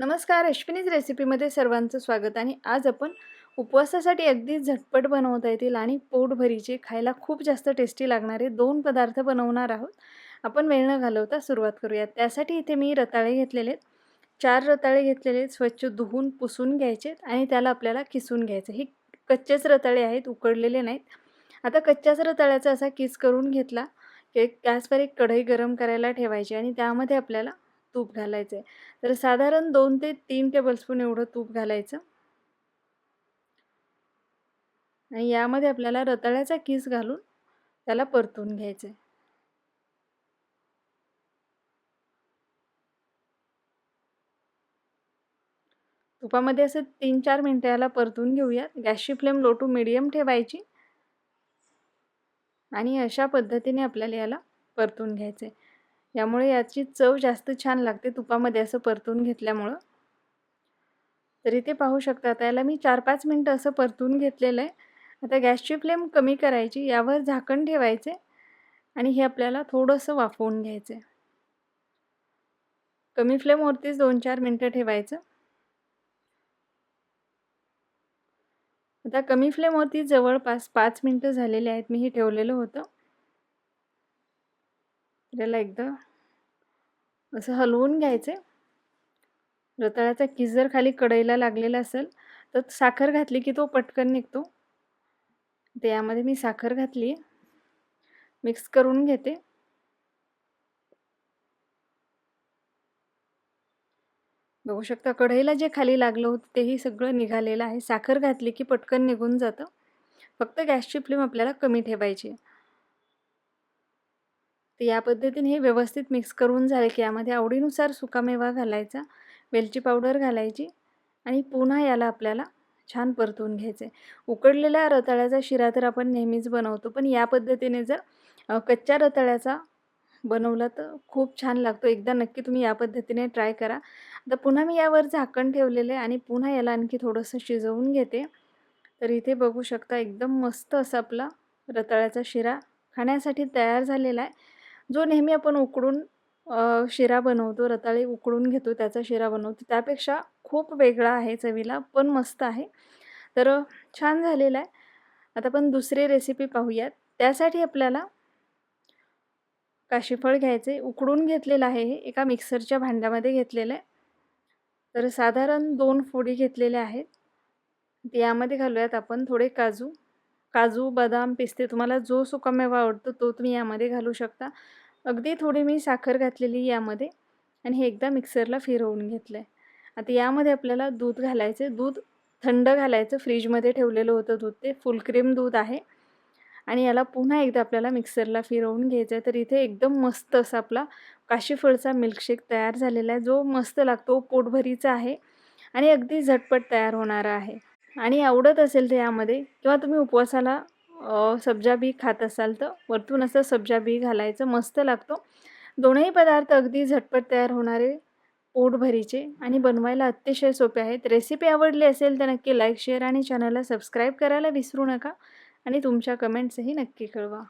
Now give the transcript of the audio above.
नमस्कार अश्विनीज रेसिपीमध्ये सर्वांचं स्वागत आणि आज आपण उपवासासाठी अगदी झटपट बनवता येतील आणि पोटभरीचे खायला खूप जास्त टेस्टी लागणारे दोन पदार्थ बनवणार आहोत. आपण वेळ न घालवता सुरुवात करूयात. त्यासाठी इथे मी रताळे घेतलेले आहेत. चार रताळे घेतलेले आहेत स्वच्छ धुवून पुसून घ्यायचे आणि त्याला आपल्याला किसून घ्यायचं हे कच्चेच रताळे आहेत उकडलेले नाहीत. आता कच्च्याच रताळ्याचा असा किस करून घेतला की गॅसवर एक कढई गरम करायला ठेवायची आणि त्यामध्ये आपल्याला तूप घालायचं आहे तर साधारण दोन ते तीन टेबलस्पून एवढं तूप घालायचं. आणि यामध्ये आपल्याला रताळ्याचा किस घालून त्याला परतून घ्यायचं आहे तुपामध्ये असं तीन चार मिनटं याला परतून घेऊयात. गॅसची फ्लेम लो टू मिडियम ठेवायची. आणि अशा पद्धतीने आपल्याला याला परतून घ्यायचं आहे यामुळे याची चव जास्त छान लागते तुपामध्ये असं परतून घेतल्यामुळं. तर इथे पाहू शकता आता याला मी चार पाच मिनटं असं परतून घेतलेलं आहे. आता गॅसची फ्लेम कमी करायची यावर झाकण ठेवायचे आणि हे आपल्याला थोडंसं वाफवून घ्यायचं कमी फ्लेमवरतीच दोन चार मिनटं ठेवायचं. आता कमी फ्लेमवरती जवळपास पाच मिनटं झालेले आहेत मी हे ठेवलेलं होतं. त्याला एकदा असं हलवून घ्यायचे. रताळ्याचा किस जर खाली कढईला लागलेला असेल तर साखर घातली की तो पटकन निघतो. तर यामध्ये मी साखर घातली मिक्स करून घेते. बघू शकता कढईला जे खाली लागलं होतं तेही सगळं निघालेलं आहे. साखर घातली की पटकन निघून जातं. फक्त गॅसची फ्लेम आपल्याला कमी ठेवायची तर या पद्धतीने हे व्यवस्थित मिक्स करून झाले की यामध्ये आवडीनुसार सुकामेवा घालायचा वेलची पावडर घालायची आणि पुन्हा याला आपल्याला छान परतून घ्यायचे. उकडलेल्या रताळ्याचा शिरा तर आपण नेहमीच बनवतो पण या पद्धतीने जर कच्च्या रताळ्याचा बनवला तर खूप छान लागतो. एकदा नक्की तुम्ही या पद्धतीने ट्राय करा. आता पुन्हा मी यावर झाकण ठेवलेलं आहे आणि पुन्हा याला आणखी थोडंसं शिजवून घेते. तर इथे बघू शकता एकदम मस्त असा आपला रताळ्याचा शिरा खाण्यासाठी तयार झालेला आहे. जो नेहमी आपण उकडून शिरा बनवतो रताळे उकडून घेतो त्याचा शिरा बनवतो त्यापेक्षा खूप वेगळा आहे चवीला पण मस्त आहे. तर छान झालेला आहे. आता आपण दुसरी रेसिपी पाहूयात. त्यासाठी आपल्याला काशीफळ घ्यायचे. उकडून घेतलेलं आहे हे. एका मिक्सरच्या भांड्यामध्ये घेतलेलं आहे. तर साधारण दोन फोडी घेतलेल्या आहेत. यामध्ये घालूयात आपण थोडे काजू. काजू बदाम पिस्ते तुम्हाला जो सुकामेवा आवडतो तो तुम्ही यामध्ये घालू शकता. अगदी थोडी मी साखर घातलेली यामध्ये आणि हे एकदा मिक्सरला फिरवून घेतलं आहे आता यामध्ये आपल्याला दूध घालायचे दूध थंड घालायचं. फ्रीजमध्ये ठेवलेलं होतं दूध ते. फुल क्रीम दूध आहे. आणि याला पुन्हा एकदा आपल्याला मिक्सरला फिरवून घ्यायचं आहे तर इथे एकदम मस्त असा आपला काशीफळचा मिल्कशेक तयार झालेला आहे. जो मस्त लागतो. पोटभरीचा आहे. आणि अगदी झटपट तयार होणारा आहे. आणि आवडत असेल ते यामध्ये किंवा तुम्ही उपवासाला सब्जा बी खात असाल तर वरतून असं सब्जा बी घालायचं मस्त लागतो. दोनही पदार्थ अगदी झटपट तयार होणारे पोटभरीचे आणि बनवायला अतिशय सोपे आहेत. रेसिपी आवडली असेल तर नक्की लाईक शेअर आणि चॅनलला सबस्क्राईब करायला विसरू नका. आणि तुमच्या कमेंट्सही नक्की कळवा.